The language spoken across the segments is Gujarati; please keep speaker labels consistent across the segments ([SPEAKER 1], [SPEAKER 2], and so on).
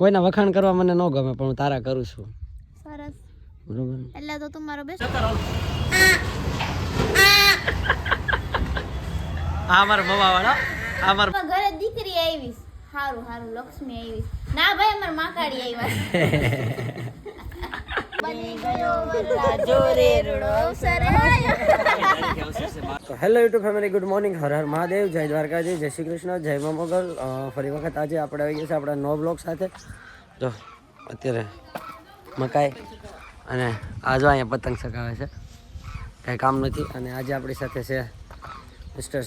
[SPEAKER 1] કોઈના વખાણ કરવા મને ન ગમે પણ હું તારા કરું છું.
[SPEAKER 2] સરસ.
[SPEAKER 1] બરોબર?
[SPEAKER 2] એટલે તો તું મારો બેસ્ટ
[SPEAKER 1] આ મારા મવા વાળા આ મારા
[SPEAKER 2] ઘરે દીકરી આવી હારું હારું લક્ષ્મી આવીશ ના ભાઈ અમાર માકાડી આવ્યા
[SPEAKER 1] તો hello YouTube family, good morning, Har Har Mahadev, જય દ્વારકાજી, જય શ્રી કૃષ્ણ, જય મા મોગલ ફરી વખત આજે આપણે આવી ગયા છે આપણા નો બ્લોક સાથે. જો, અત્યારે મકાઈ અને આજો અહીંયા પતંગ ચગાવે છે. કાંઈ કામ નથી અને આજે આપણી સાથે છે મિસ્ટર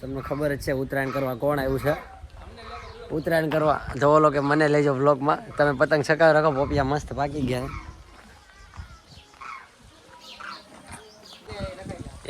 [SPEAKER 1] તમને ખબર જ છે ઉત્તરાયણ કરવા કોણ આવ્યું છે. ઉત્તરાયણ કરવા જો ઓલો કે મને લઈ જાઓ બ્લોગમાં. તમે પતંગ ચગાવી રાખો, પોપિયા મસ્ત પાકી ગયા.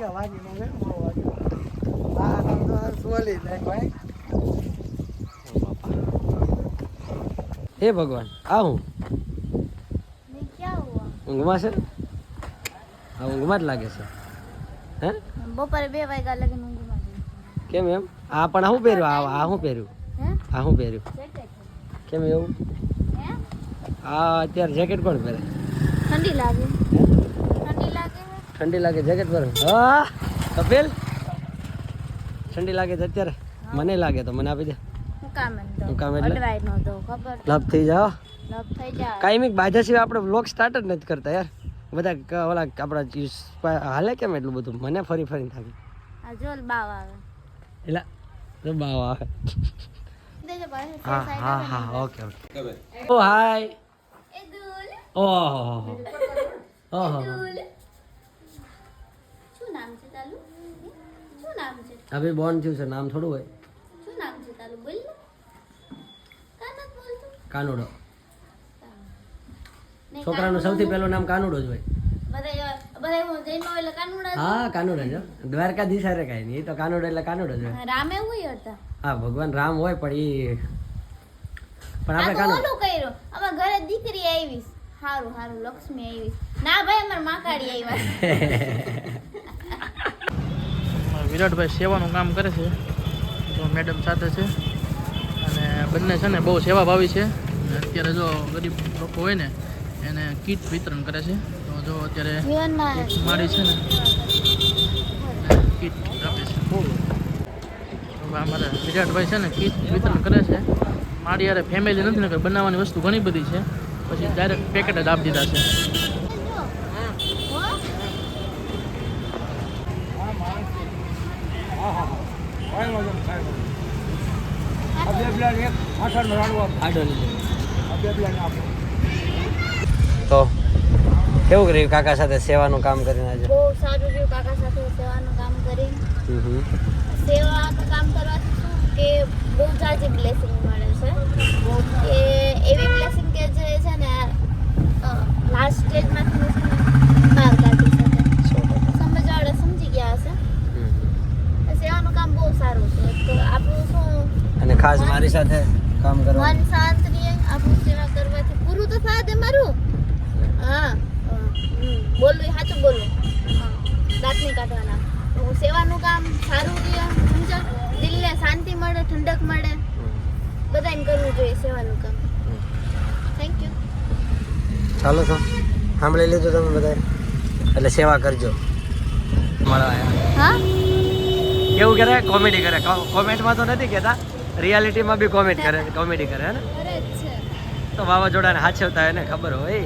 [SPEAKER 1] હા. ઉફ આવીએ આવીએ હે? ભગવાન આ હું
[SPEAKER 2] મેં ક્યાં હુઆ
[SPEAKER 1] ઊંઘમાં છે? હા ઊંઘમાં જ લાગે છે. હે?
[SPEAKER 2] બપોરે બે વાગ્યા લગીને ઊંઘમાં.
[SPEAKER 1] કેમ એમ? આ પણ હું પહેર્યું? આ આ શું પહેર્યું?
[SPEAKER 2] હે?
[SPEAKER 1] આ હું પહેર્યું. કેમ એવું?
[SPEAKER 2] હે?
[SPEAKER 1] આ અત્યારે જેકેટ કોણ પહેરે?
[SPEAKER 2] ઠંડી લાગે. હે?
[SPEAKER 1] ઠંડી લાગે જેકેટ પર હા કપિલ? ઠંડી લાગે છે અત્યારે? મને લાગે તો મને આપી દે.
[SPEAKER 2] હું કામ
[SPEAKER 1] એટલે? લપ થઈ જાઓ. કાયમિક બાધા સિવાય આપણે વ્લોગ સ્ટાર્ટ જ નથી કરતા યાર. બધા ઓલા આપણા હાલે કેમ એટલું બધું? મને ફરી ફરીને થાકી.
[SPEAKER 2] જોલ બાવ આવે.
[SPEAKER 1] એટલે તો બાવ આવે. હા હા હા ઓકે ઓકે. ઓ હાય. ઓહો ઓહો અભી બોર્ન થયું છે નામ થોડું હોય.
[SPEAKER 2] શું નામ છે બોલ
[SPEAKER 1] કાનુડો. છોકરાનું સૌથી પહેલું નામ કાનુડો જ હોય.
[SPEAKER 2] હું કાનુડા જ.
[SPEAKER 1] દ્વારકાધીશ અરે કાંઈ નહીં. એ તો કાનુડો એટલે કાનુડો જ હોય.
[SPEAKER 2] રામ એવું હતા.
[SPEAKER 1] હા ભગવાન રામ હોય પણ એ પણ આપણે કાનુડો
[SPEAKER 2] કર્યો. અમાર ઘરે દીકરી આવી સારું હારું લક્ષ્મી આવી ના ભાઈ અમાર માકાડી આવ્યા
[SPEAKER 3] વિરાટભાઈ સેવાનું કામ કરે છે. જો મેડમ સાથે છે. અને બંને છે ને બહુ સેવાભાવી છે. અને અત્યારે જો ગરીબ લોકો હોય ને, એને કીટ વિતરણ કરે છે. તો જો અત્યારે માળી છે ને કીટ આપે છે. અમારા વિરાટભાઈ છે ને કીટ વિતરણ કરે છે. મારી યારે ફેમિલી નથી ને કે બનાવવાની વસ્તુ ઘણી બધી છે. પછી ડાયરેક્ટ પેકેટ જ આપી દીધા છે.
[SPEAKER 1] તો કેવું રહ્યું કાકા સાથે સેવાનું કામ કરીને આજે?
[SPEAKER 2] બહુ સારું રહ્યું કાકા સાથે સેવાનું કામ કરી. સેવાનું કામ કરવાથી શું કે બહુ જાજી બ્લેસિંગ મળે છે. કે એવી બ્લેસિંગ કે જે છે ને લાસ્ટ સ્ટેજમાંથી છે બહાર કાઢી શકે સમજવાળા સમજી ગયા હશે. સેવાનું કામ બહુ સારું છે. તો આપણું શું
[SPEAKER 1] ખાસ મારી સાથે કામ
[SPEAKER 2] મન
[SPEAKER 1] કરવાનું
[SPEAKER 2] શાંત રહે આપણું સેવા કરવાથી પૂરું તો થાય દે મારું? હા બોલવું એ સાચું બોલવું હા, દાંત નહીં કાઢવાના. હું સેવાનું કામ સારું રહે સમજો દિલને શાંતિ મળે ઠંડક મળે. બધાને કરવું જોઈએ સેવાનું કામ. થેન્ક યુ
[SPEAKER 1] ચાલો તો સાંભળી લીધું તમે બધા એટલે સેવા કરજો. મળવા આવ્યા.
[SPEAKER 2] હા?
[SPEAKER 1] કેવું કરે? કોમેડી કરે? કોમેન્ટમાં તો નથી કહેતા? રિયાલિટીમાં બી કોમેડી કરે કોમેડી કરે ને? તો વાવાઝોડાને હાચવતા એને ખબર હોય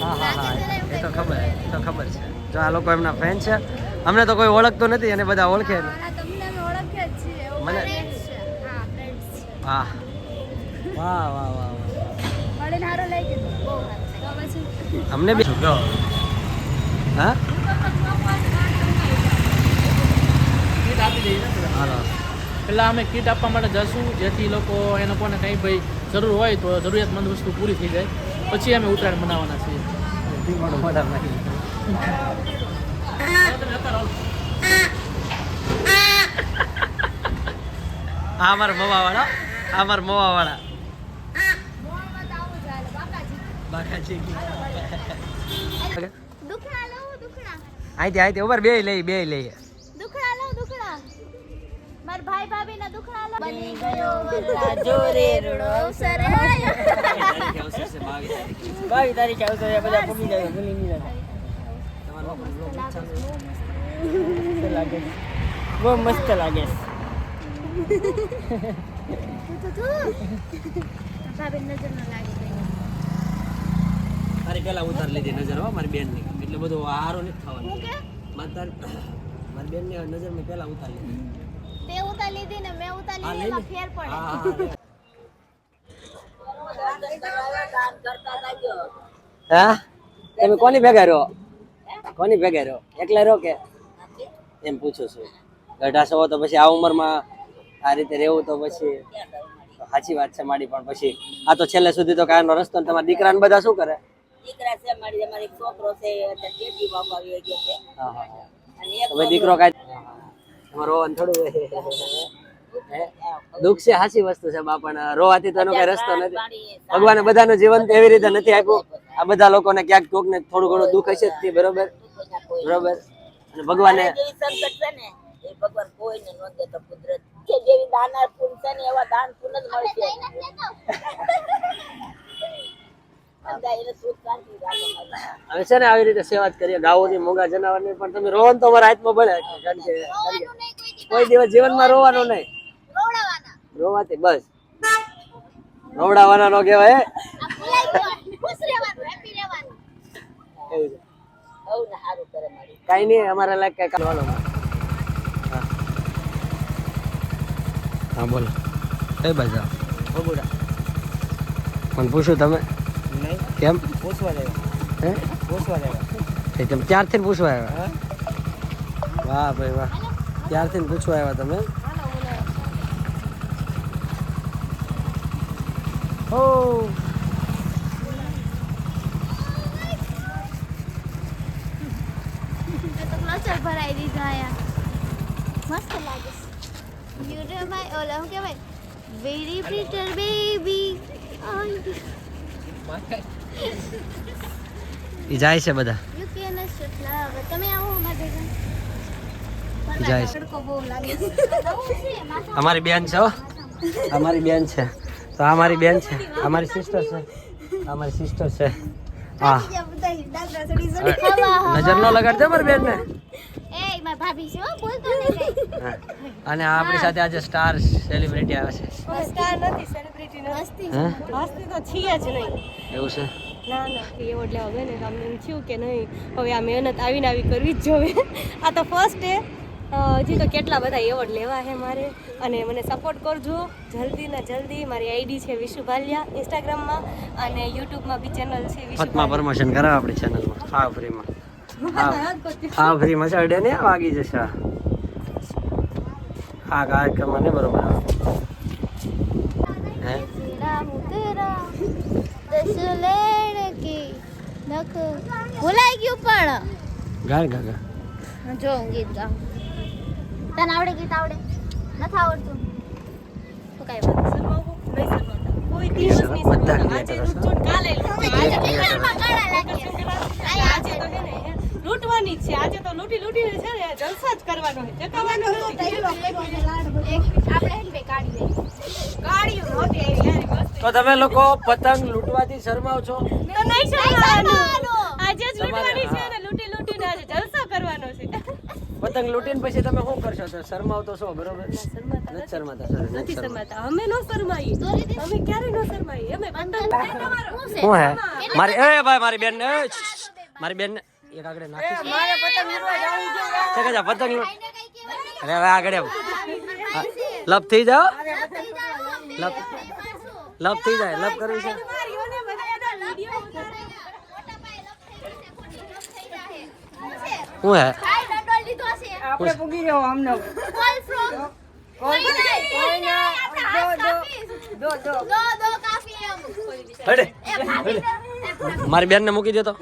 [SPEAKER 1] હા હા હા એ તો ખબર એ તો ખબર છે. જો આ લોકો એમના ફેન છે અમને તો કોઈ ઓળખતું નથી અને બધા ઓળખે
[SPEAKER 2] હા,
[SPEAKER 1] મને-
[SPEAKER 2] હા
[SPEAKER 1] વાહ વાહ વાહ વાહ. અમને
[SPEAKER 2] મળીને હારું લઈ
[SPEAKER 1] આપી દઈએ ને
[SPEAKER 3] પહેલાં અમે કીટ આપવા માટે જશું. જેથી લોકો એ લોકોને કંઈ ભાઈ જરૂર હોય તો જરૂરિયાતમંદ વસ્તુ પૂરી થઈ જાય. પછી અમે ઉત્તરાયણ મનાવવાના છીએ.
[SPEAKER 1] આ અમારા મવા વાળા આ અમારા મવા વાળા અહીંથી અહીંથી ઉપર બે લઈ બે લઈએ.
[SPEAKER 2] માર ભાઈ ભાભી ના દુખણા લઉં બની ગયો વરલા જોરે રૂડો આયો
[SPEAKER 4] બાવીસ તારીખે આવશે એ બધા પૂગી જાય ભૂલી નહીં જાય લાગે બહુ મસ્ત લાગે.
[SPEAKER 2] ભાભી નજર ન લાગે કઈ.
[SPEAKER 1] પેલા ઉતાર લીધી નજર હો મારી બેનની એટલે બધું હારો નથી
[SPEAKER 2] હું
[SPEAKER 1] થવાનું મારી બેનની નજર મેં પેલા ઉતારી લીધી.
[SPEAKER 2] તે ઉતાર લીધી ને મેં ઉતાર લીધી એમાં ફેર પડે.
[SPEAKER 1] હા તમે કોની ભેગા રહો? કોની ભેગા રહો? એકલા રહો કે? એમ પૂછું છું. ગઢાસો તો પછી આ ઉંમરમાં આ રીતે રહેવું તો પછી સાચી વાત છે મારી પણ પછી આ તો છેલ્લે સુધી તો કાયનો રસ્તો ને તમારા દીકરાને બધા શું કરે?
[SPEAKER 4] દીકરા છે મારી અમારી છોકરો છે અત્યારે બેટી આવી ગયો છે.
[SPEAKER 1] હા હા દીકરો કાંઈ રોવાનું થોડું દુઃખ છે, હાસી વસ્તુ છે બાપણ રોવાથી તો એનો કઈ રસ્તો નથી. ભગવાને બધાનું જીવન તો એવી રીતે નથી આપ્યું. આ બધા લોકોને ક્યાંક કોકને થોડું ઘણું દુઃખ હશે બરોબર? બરોબર? અને ભગવાને
[SPEAKER 4] ને ભગવાન ન દાનાર પૂન છે ને મળશે.
[SPEAKER 1] હવે છે ને આવી રીતે સેવા જ કરીએ. ગાઓની મોંઘા જનાવરની પણ તમે રોવાનું તો અમારા હાથમાં ભલે. કારણ કે
[SPEAKER 2] કોઈ
[SPEAKER 1] દિવસ જીવનમાં રોવાનું નહીં. રોવાથી બસ. રોવડાવાના નો કહેવાય એવું છે. કાંઈ નહીં અમારા લાયક કઈ કરવાનો હા. બોલો. કઈ બાજુ
[SPEAKER 4] બગુડા
[SPEAKER 1] મને પૂછ્યું તમે? કેમ?
[SPEAKER 4] પૂછવા જાય
[SPEAKER 1] હે?
[SPEAKER 4] પૂછવા જાય
[SPEAKER 1] એ તમે ત્યારથી પૂછવા આવ્યા? વાહ ભાઈ વાહ. ત્યારથી પૂછવા આવ્યા તમે? ઓ
[SPEAKER 2] ભરાઈ દીધા આયા. મસ્ત લાગે. છે યુ રે માય ઓલા શું કહેવાય? વેરી પ્રિટર બેબી
[SPEAKER 1] એ જાય છે બધા.
[SPEAKER 2] અમારા
[SPEAKER 1] જાય છે. અમારી બેન છે હો. અમારી બેન છે. તો આ મારી બેન છે. અમારી સિસ્ટર છે. અમારી સિસ્ટર છે. હા. નજર નો લગાડજો મારી બેન ને
[SPEAKER 2] એ મારી ભાભી છે હો બોલતો ને કઈ.
[SPEAKER 1] અને આપણી સાથે આજે સ્ટાર સેલિબ્રિટી આવે છે.
[SPEAKER 5] સ્ટાર નથી સેલિબ્રિટી નથી. હસ્તી તો છીએ જ નહીં.
[SPEAKER 1] એવું છે?
[SPEAKER 5] ના ના એવોર્ડ લેવા હવે ને તમને એમ થયું કે નહીં હવે આ મહેનત આવીને આવી કરવી જ જોવે. આ તો ફર્સ્ટ ડે હજી તો કેટલા બધા એવોર્ડ લેવા છે મારે. અને મને સપોર્ટ કરજો જલ્દી ને જલ્દી. મારી આઈડી છે વિશુ ભાલિયા ઇન્સ્ટાગ્રામમાં અને યુટ્યુબમાં બી ચેનલ છે
[SPEAKER 1] વિશુમાં પ્રમોશન કરાવે આપણી ચેનલમાં હા ફ્રીમાં. હા ફ્રીમાં. ચડે ને વાગી જશે? હા કાર્યક્રમ બરોબર આવે.
[SPEAKER 2] ભૂલાઈ ગયું પણ.
[SPEAKER 1] ગા ગા.
[SPEAKER 2] જો ગીત ગા તને આવડે ગીત આવડે? નથી આવડતું? તો કઈ
[SPEAKER 5] લૂંટવાની છે. આજે તો લૂંટી લૂંટી છે. ને જલસા જ કરવાનો છે
[SPEAKER 2] આપણે
[SPEAKER 1] તો તમે લોકો પતંગ લૂંટવાથી શરમાવ છો?
[SPEAKER 5] તો નહીં શરમાવાનું. આજે જ લૂંટવાની છે ને લૂંટી લૂંટીને આજે જલસા કરવાનો છે.
[SPEAKER 1] પતંગ લૂંટીને પછી તમે શું કરશો? તો શરમાવ તો છો બરોબર?
[SPEAKER 5] શરમાતા
[SPEAKER 1] નથી શરમાતા સર
[SPEAKER 5] નથી
[SPEAKER 1] શરમાતા.
[SPEAKER 5] અમે નો
[SPEAKER 2] શરમાઈ
[SPEAKER 5] અમે ક્યારે નો શરમાઈ અમે પતંગ
[SPEAKER 2] શું
[SPEAKER 1] હે? મારી એ ભાઈ મારી બેન ને મારી બેન એક આગળ નાખી.
[SPEAKER 5] મારે પતંગ લૂંટવા જવું છે.
[SPEAKER 1] કે જા પતંગ લૂંટ અરે હવે આગળ લપ થઈ જાઓ. લપ લપ થઈ જાય લપ કરવી છે? હે
[SPEAKER 2] છે.
[SPEAKER 4] આપણે પૂગી રહ્યો આમને
[SPEAKER 2] કોલ ફ્રોમ? મારી ભાભી ને-
[SPEAKER 1] મારી બેનને મૂકી
[SPEAKER 2] દેતો?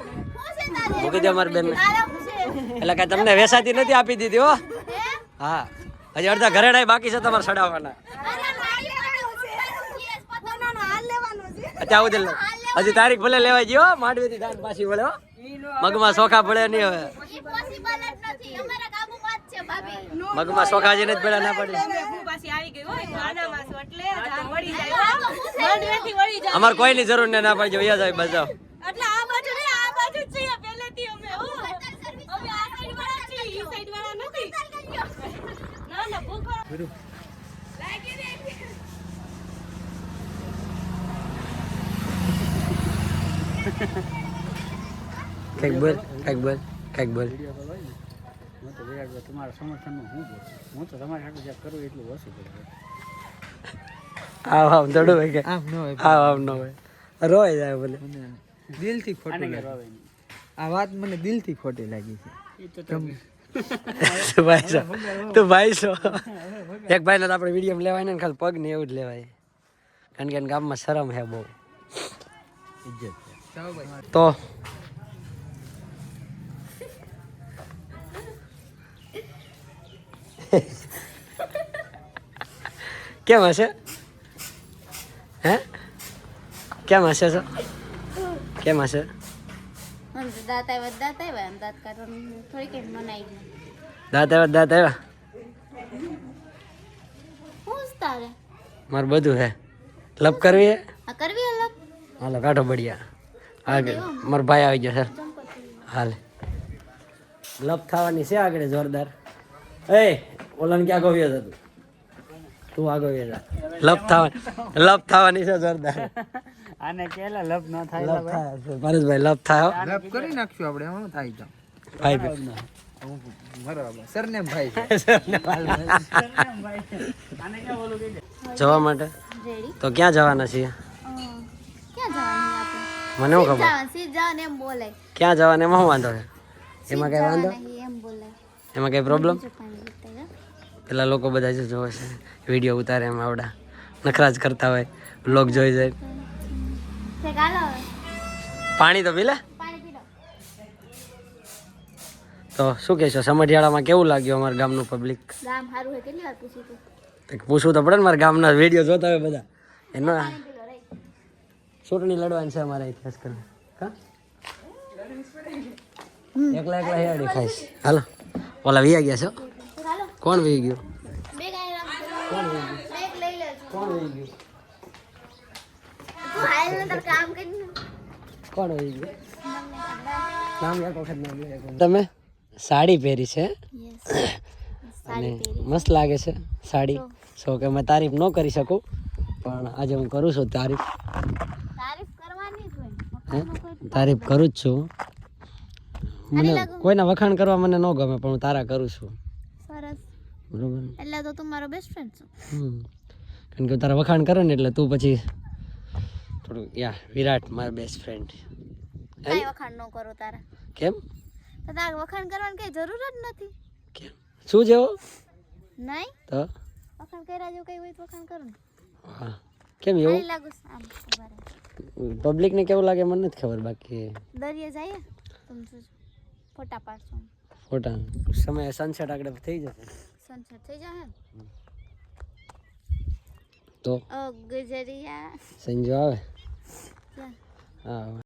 [SPEAKER 1] મૂકી દો મારી બેનને.
[SPEAKER 2] ને
[SPEAKER 1] એટલે કઈ તમને વેસાતી નથી આપી દીધી હો.
[SPEAKER 2] હા?
[SPEAKER 1] હજી અડધા ઘરેડાય બાકી છે તમારે સડાવવાના
[SPEAKER 2] અરે મારી પાસે છે. પોતાનો હાલ
[SPEAKER 1] અત્યાર હજી તારીખ ભલે લેવા ગયો માંડવી માંડવીથી દાન પાછી વળે હો. મગમાં સોખા પડે નહીં હવે. મગમાં સોખા જઈને જ પડ્યા ના પડે.
[SPEAKER 5] અમારે કોઈ ની જરૂર ના એટલે ધાન બચાવ જાય હો. માંડવેથી વળી જાય
[SPEAKER 1] અમારે કોઈની જરૂર ને ના પડે વૈયા જાય બજાવ
[SPEAKER 5] એટલે આ બાજુ ને આ બાજુ જ છીએ પહેલેથી અમે હો અમે આ સાઈડ વાળા છીએ ઈ સાઈડ વાળા નથી ના ના ભૂખ
[SPEAKER 1] કંઈક બોલ કંઈક બોલ કંઈક બોલ
[SPEAKER 6] હું તો વિરાટભાઈ તમારા સમર્થનમાં હું બોલું હું તો તમારા સાથે જે કરું એટલું ઓછું કરું.
[SPEAKER 1] આવ આમ થોડું હોય કે?
[SPEAKER 7] આમ ન હોય
[SPEAKER 1] આવ આમ ન હોય. રોય જાય બોલે
[SPEAKER 7] દિલથી ખોટું લાગે. આ વાત મને દિલથી ખોટી લાગી છે.
[SPEAKER 6] તો
[SPEAKER 1] ભાઈ છો? તું ભાઈ છો? એક ભાઈને તો આપણે વીડિયો લેવાય ને ખાલી પગ ને એવું જ લેવાય. કારણ કે ગામમાં શરમ હે બહુ.
[SPEAKER 7] ભાઈ
[SPEAKER 1] તો કેમ હશે? હે? કેમ હશે છો? કેમ હશે?
[SPEAKER 2] દાંત આવ્યા દાંત આવ્યા. દાંત કાઢવાનું થોડી કંઈ મનાઈ
[SPEAKER 1] દાંત આવ્યા દાંત આવ્યા? મારું બધું હે. લપ કરવી હે?
[SPEAKER 2] આ કરવી લપ.
[SPEAKER 1] હાલો કાઢો બઢિયા. આગળ. મારો ભાઈ આવી ગયો સર હાલ. લપ થવાની છે આગળ જોરદાર. એ ઓલન ક્યાં ગવ્યો હતો તું? આગળ ગયો લપ થવાની લપ થવાની છે જોરદાર.
[SPEAKER 6] આને કેલા લપ ન થાય
[SPEAKER 1] લપ થાય. પરેશભાઈ લપ થાય
[SPEAKER 7] લપ કરી નાખશું આપણે એમાં થાય તો
[SPEAKER 1] ભાઈ
[SPEAKER 7] બરાબર. સરનેમ ભાઈ છે.
[SPEAKER 1] જવા માટે? તો ક્યાં જવાના છીએ? મને શું ખબર
[SPEAKER 2] જવાનું, એમ બોલાય.
[SPEAKER 1] ક્યાં જવાને એમાં શું વાંધો છે એમાં કઈ વાંધો
[SPEAKER 2] એમ બોલાય.
[SPEAKER 1] એમાં કઈ પ્રોબ્લેમ. પેલા લોકો બધા જે જોવે છે વીડિયો ઉતારે એમ આવડા નખરા જ કરતા હોય બ્લોગ જોઈ જાય. પાણી તો પી લે
[SPEAKER 2] પાણી પી લો.
[SPEAKER 1] તો શું કહેશો સમઢિયાળામાં કેવું લાગ્યું અમારા ગામનું પબ્લિક
[SPEAKER 2] ગામ સારું કેટલી વાર પૂછ્યું
[SPEAKER 1] પૂછવું તો પડે ને મારા ગામના વીડિયો જોતા હોય બધા એનો. ચૂંટણી લડવાની છે અમારે ખાસ કરીને કા? એકલા એકલા હેડી ખાઈશ. હાલો. ઓલા વી ગયા છો? કોણ વી ગયો?
[SPEAKER 2] કોણ.
[SPEAKER 1] કોણ વી ગયું. કોણ વી ગયું? નામ એક વખત નામ એક વખત. તમે સાડી પહેરી છે? અને મસ્ત લાગે છે સાડી. સો કે મેં તારીફ ન કરી શકું પણ આજે હું કરું છું તારીફ.
[SPEAKER 2] તારીફ
[SPEAKER 1] કરું જ છું. મને કોઈના વખાણ કરવા મને ન ગમે પણ હું તારા કરું છું.
[SPEAKER 2] સરસ.
[SPEAKER 1] બરોબર?
[SPEAKER 2] એટલે તો તું મારો બેસ્ટ ફ્રેન્ડ છો.
[SPEAKER 1] કારણ કે તારા વખાણ કરે ને એટલે તું પછી થોડું યા વિરાટ મારો બેસ્ટ ફ્રેન્ડ
[SPEAKER 2] કઈ વખાણ ન કરો તારા.
[SPEAKER 1] કેમ?
[SPEAKER 2] તો તારે વખાણ કરવાની કઈ જરૂર જ નથી.
[SPEAKER 1] કેમ? શું જેવો
[SPEAKER 2] નહીં?
[SPEAKER 1] તો?
[SPEAKER 2] વખાણ કર્યા જેવું કઈ હોય તો વખાણ કરો ને.
[SPEAKER 1] હા. કેમ એવું?
[SPEAKER 2] લાગુ. આમ ઊભા રહો.
[SPEAKER 1] પબ્લિકને કેવું લાગે મને નથી ખબર બાકી
[SPEAKER 2] દરિયે જઈએ તમે જોજો ફોટા પાડશો
[SPEAKER 1] ફોટા સમય સનસેટ આગળ થઈ જશે
[SPEAKER 2] સનસેટ થઈ જાય ને
[SPEAKER 1] તો
[SPEAKER 2] ઓ ગુજરિયા
[SPEAKER 1] સંજો આવે
[SPEAKER 2] ક્યાં?
[SPEAKER 1] હા